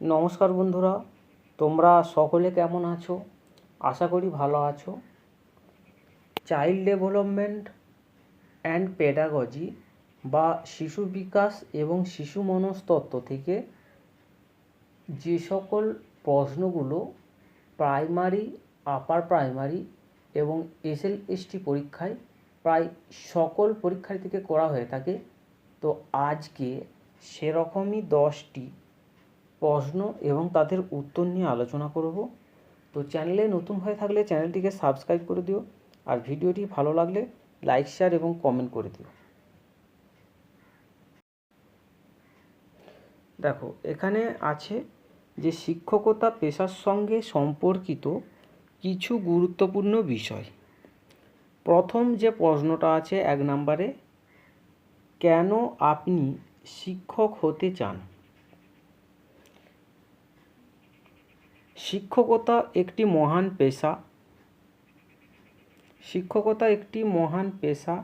নমস্কার বন্ধুরা, তোমরা সকলে কেমন আছো? আশা করি ভালো আছো। চাইল্ড ডেভেলপমেন্ট অ্যান্ড পেডাগজি বা শিশু বিকাশ এবং শিশু মনস্তত্ত্ব থেকে যে সকল প্রশ্নগুলো প্রাইমারি আপার প্রাইমারি এবং এসএল এসটি পরীক্ষায় প্রায় সকল পরীক্ষার থেকে করা হয়ে থাকে। তো আজকে সেরকমই দশটি প্রশ্ন এবং তাদের উত্তর নিয়ে আলোচনা করব। তো চ্যানেলে নতুন হয়ে থাকলে চ্যানেলটিকে সাবস্ক্রাইব করে দিও আর ভিডিওটি ভালো লাগলে লাইক, শেয়ার এবং কমেন্ট করে দিও। দেখো, এখানে আছে যে শিক্ষকতা পেশার সঙ্গে সম্পর্কিত কিছু গুরুত্বপূর্ণ বিষয়। প্রথম যে প্রশ্নটা আছে এক নম্বরে, কেন আপনি শিক্ষক হতে চান? শিক্ষকতা একটি মহান পেশা। শিক্ষকতা একটি মহান পেশা।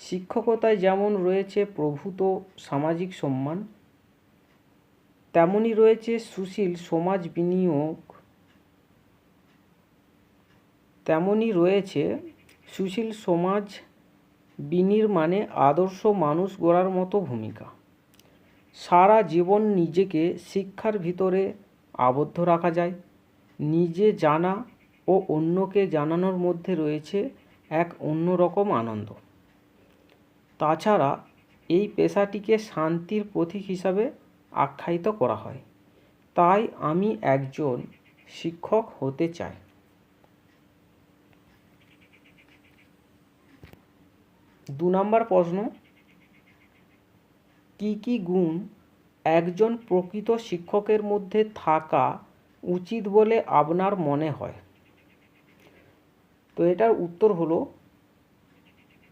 শিক্ষকতায় যেমন রয়েছে প্রভূত সামাজিক সম্মান তেমনই রয়েছে সুশীল সমাজ বিনিয়োগ তেমনই রয়েছে সুশীল সমাজ বিনির্মাণে আদর্শ মানুষ গড়ার মতো ভূমিকা। সারা জীবন নিজেকে শিক্ষার ভিতরে আবদ্ধ রাখা যায়। নিজে জানা ও অন্যকে জানানোর মধ্যে রয়েছে এক অন্যরকম আনন্দ। তাছাড়া এই পেশাটিকে শান্তির প্রতীক হিসাবে আখ্যায়িত করা হয়। তাই আমি একজন শিক্ষক হতে চাই। দু নম্বর প্রশ্ন, কী কী গুণ একজন প্রকৃত শিক্ষকের মধ্যে থাকা উচিত বলে আপনার মনে হয়? তো এটার উত্তর হলো,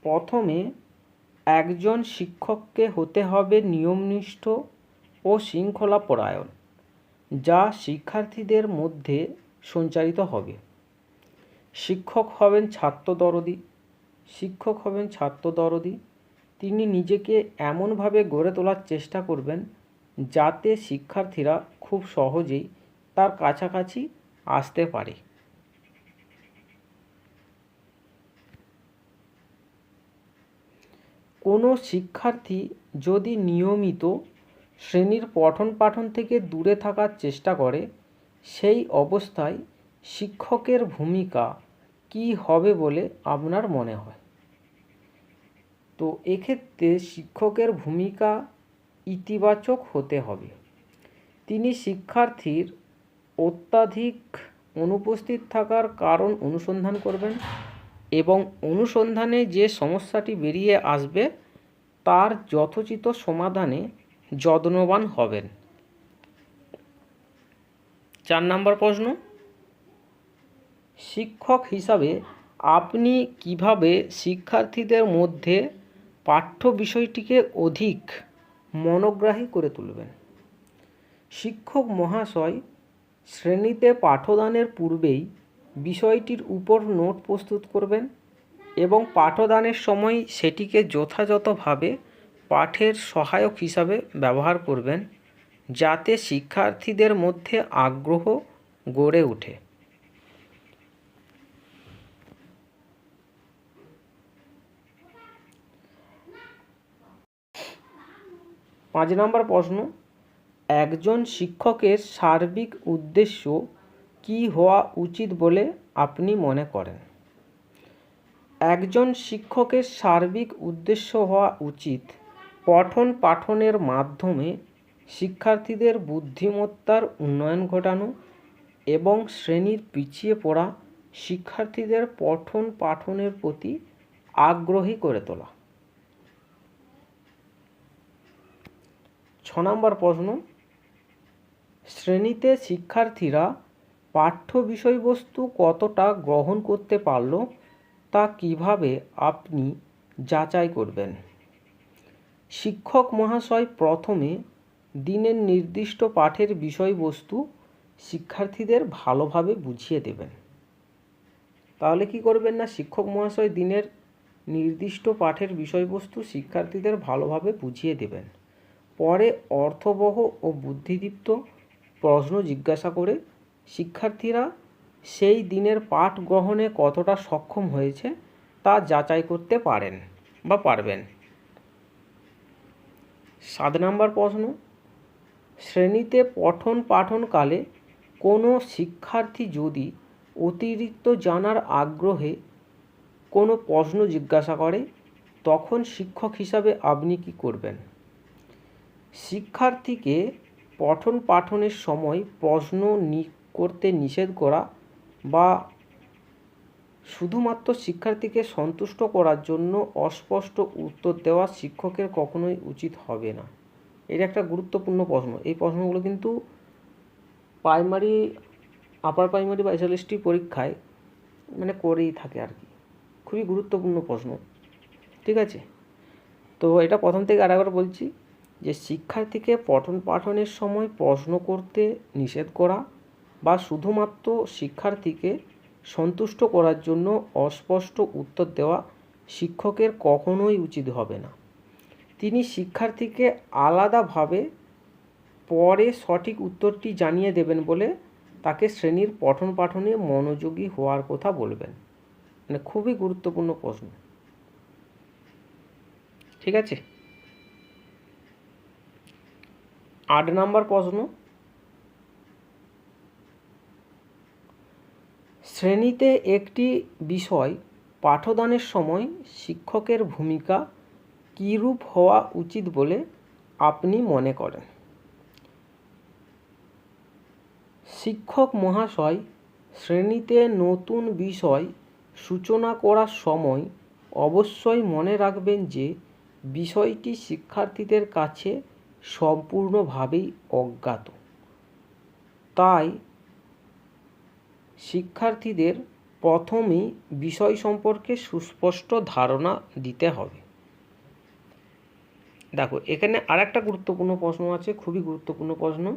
প্রথমে একজন শিক্ষককে হতে হবে নিয়মনিষ্ঠ ও শৃঙ্খলাপরায়ণ, যা শিক্ষার্থীদের মধ্যে সঞ্চারিত হবে। শিক্ষক হবেন ছাত্রদরদি, শিক্ষক হবেন ছাত্রদরদি, তিনি নিজেকে এমনভাবে গড়ে তোলার চেষ্টা করবেন যাতে শিক্ষার্থীরা খুব সহজেই তার কাছাকাছি আসতে পারে। কোনো শিক্ষার্থী যদি নিয়মিত শ্রেণির পঠন পাঠন থেকে দূরে থাকার চেষ্টা করে, সেই অবস্থায় শিক্ষকের ভূমিকা কী হবে বলে আপনার মনে হয়? তো এক্ষেত্রে শিক্ষকের ভূমিকা ইতিবাচক হতে হবে। তিনি শিক্ষার্থীর অত্যাধিক অনুপস্থিত থাকার কারণ অনুসন্ধান করবেন এবং অনুসন্ধানে যে সমস্যাটি বেরিয়ে আসবে, তার যথোচিত সমাধানে যত্নবান হবেন। চার নম্বর প্রশ্ন। শিক্ষক হিসাবে আপনি কীভাবে শিক্ষার্থীদের মধ্যে পাঠ্য বিষয়টিকে অধিক মনোগ্রাহী করে তুলবেন। শিক্ষক মহাশয় শ্রেণীতে পাঠদানের পূর্বেই বিষয়টির উপর নোট প্রস্তুত করবেন এবং পাঠদানের সময় সেটিকে যথাযথভাবে পাঠের সহায়ক হিসাবে ব্যবহার করবেন, যাতে শিক্ষার্থীদের মধ্যে আগ্রহ গড়ে ওঠে। পাঁচ নম্বর প্রশ্ন, একজন শিক্ষকের সার্বিক উদ্দেশ্য কী হওয়া উচিত বলে আপনি মনে করেন? একজন শিক্ষকের সার্বিক উদ্দেশ্য হওয়া উচিত পঠন পাঠনের মাধ্যমে শিক্ষার্থীদের বুদ্ধিমত্তার উন্নয়ন ঘটানো এবং শ্রেণির পিছিয়ে পড়া শিক্ষার্থীদের পঠন পাঠনের প্রতি আগ্রহী করে তোলা। নম্বর প্রশ্ন, শ্রেণীতে শিক্ষার্থীরা পাঠ্য বিষয়বস্তু কতটা গ্রহণ করতে পারল তা কীভাবে আপনি যাচাই করবেন? শিক্ষক মহাশয় প্রথমে দিনের নির্দিষ্ট পাঠের বিষয়বস্তু শিক্ষার্থীদের ভালোভাবে বুঝিয়ে দেবেন। তাহলে কি করবেন না, শিক্ষক মহাশয় দিনের নির্দিষ্ট পাঠের বিষয়বস্তু শিক্ষার্থীদের ভালোভাবে বুঝিয়ে দেবেন। পরে অর্থবহ ও বুদ্ধিদীপ্ত প্রশ্ন জিজ্ঞাসা করে, শিক্ষার্থীরা, সেই দিনের পাঠ গ্রহণে কতটা সক্ষম হয়েছে তা যাচাই করতে পারেন বা পারবেন? সাত নম্বর প্রশ্ন, শ্রেণীতে পঠন পাঠনকালে কোনো শিক্ষার্থী যদি অতিরিক্ত জানার আগ্রহে কোনো প্রশ্ন জিজ্ঞাসা করে, তখন শিক্ষক হিসাবে আপনি কি করবেন? শিক্ষার্থীকে পঠন পাঠনের সময় প্রশ্ন করতে নিষেধ করা বা শুধুমাত্র শিক্ষার্থীকে সন্তুষ্ট করার জন্য অস্পষ্ট উত্তর দেওয়া শিক্ষকের কখনোই উচিত হবে না। এটা একটা গুরুত্বপূর্ণ প্রশ্ন। এই প্রশ্নগুলো কিন্তু প্রাইমারি, আপার প্রাইমারি বা এসএলএসটি পরীক্ষায় মানে করেই থাকে আর কি। খুবই গুরুত্বপূর্ণ প্রশ্ন। ঠিক আছে? তো এটা প্রথম থেকে আরেকবার বলছি যে শিক্ষার্থীকে পঠন পাঠনের সময় প্রশ্ন করতে নিষেধ করা বা শুধুমাত্র শিক্ষার্থীকে সন্তুষ্ট করার জন্য অস্পষ্ট উত্তর দেওয়া শিক্ষকের কখনোই উচিত হবে না। তিনি শিক্ষার্থীকে আলাদাভাবে পরে সঠিক উত্তরটি জানিয়ে দেবেন বলে তাকে শ্রেণির পঠন পাঠনে মনোযোগী হওয়ার কথা বলবেন। মানে খুবই গুরুত্বপূর্ণ প্রশ্ন। ঠিক আছে? আট নম্বর প্রশ্ন। শ্রেণীতে একটি বিষয় পাঠদানের সময় শিক্ষকের ভূমিকা কীরূপ হওয়া উচিত বলে আপনি মনে করেন? শিক্ষক মহাশয়, শ্রেণীতে নতুন বিষয় সূচনা করার সময় অবশ্যই মনে রাখবেন যে বিষয়টি শিক্ষার্থীদের কাছে সম্পূর্ণভাবেই অজ্ঞাত। তাই শিক্ষার্থীদের প্রথমেই বিষয় সম্পর্কে সুস্পষ্ট ধারণা দিতে হবে। দেখো, এখানে আর একটা গুরুত্বপূর্ণ প্রশ্ন আছে, খুবই গুরুত্বপূর্ণ প্রশ্ন,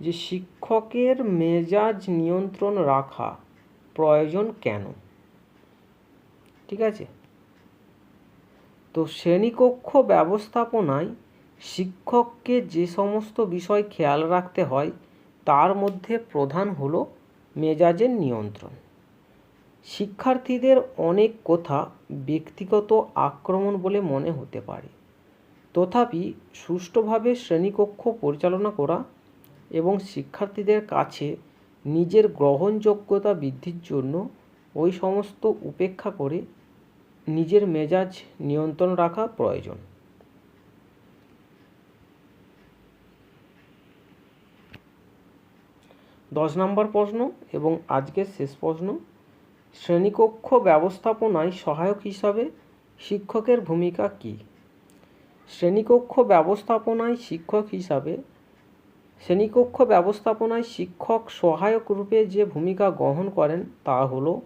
যে শিক্ষকের মেজাজ নিয়ন্ত্রণ রাখা প্রয়োজন কেন? ঠিক আছে? তো শ্রেণীকক্ষ ব্যবস্থাপনায় শিক্ষককে যে সমস্ত বিষয় খেয়াল রাখতে হয়, তার মধ্যে প্রধান হলো মেজাজের নিয়ন্ত্রণ। শিক্ষার্থীদের অনেক কথা ব্যক্তিগত আক্রমণ বলে মনে হতে পারে। তথাপি সুষ্ঠুভাবে শ্রেণীকক্ষ পরিচালনা করা এবং শিক্ষার্থীদের কাছে নিজের গ্রহণযোগ্যতা বৃদ্ধির জন্য ওই সমস্ত উপেক্ষা করে নিজের মেজাজ নিয়ন্ত্রণ রাখা প্রয়োজন। দশ নম্বর প্রশ্ন এবং আজকের শেষ প্রশ্ন, শ্রেণীকক্ষ ব্যবস্থাপনায় সহায়ক হিসাবে শিক্ষকের ভূমিকা কী? শ্রেণীকক্ষ ব্যবস্থাপনায় শিক্ষক হিসাবে, শ্রেণীকক্ষ ব্যবস্থাপনায় শিক্ষক সহায়ক রূপে যে ভূমিকা গ্রহণ করেন তা হলো,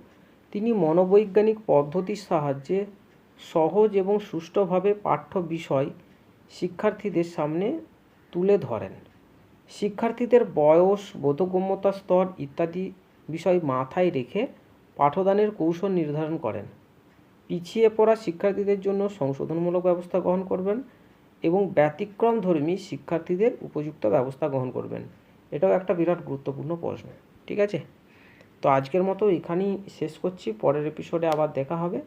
তিনি মনোবৈজ্ঞানিক পদ্ধতির সাহায্যে সহজ এবং সুষ্ঠুভাবে পাঠ্য বিষয় শিক্ষার্থীদের সামনে তুলে ধরেন। শিক্ষার্থীদের বয়স, বোধগম্যতা স্তর ইত্যাদি বিষয় মাথায় রেখে পাঠদানের কৌশল নির্ধারণ করেন। পিছিয়ে পড়া শিক্ষার্থীদের জন্য সংশোধনমূলক ব্যবস্থা গ্রহণ করবেন এবং ব্যতিক্রমধর্মী শিক্ষার্থীদের উপযুক্ত ব্যবস্থা গ্রহণ করবেন। এটাও একটা বিরাট গুরুত্বপূর্ণ প্রশ্ন, ঠিক আছে? তো আজকের মতো এখানেই শেষ করছি। পরের এপিসোডে আবার দেখা হবে।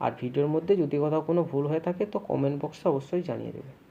আর ভিডিওর মধ্যে যদি কোথাও কোনো ভুল হয়ে থাকে, তো কমেন্ট বক্সে অবশ্যই জানিয়ে দেবে।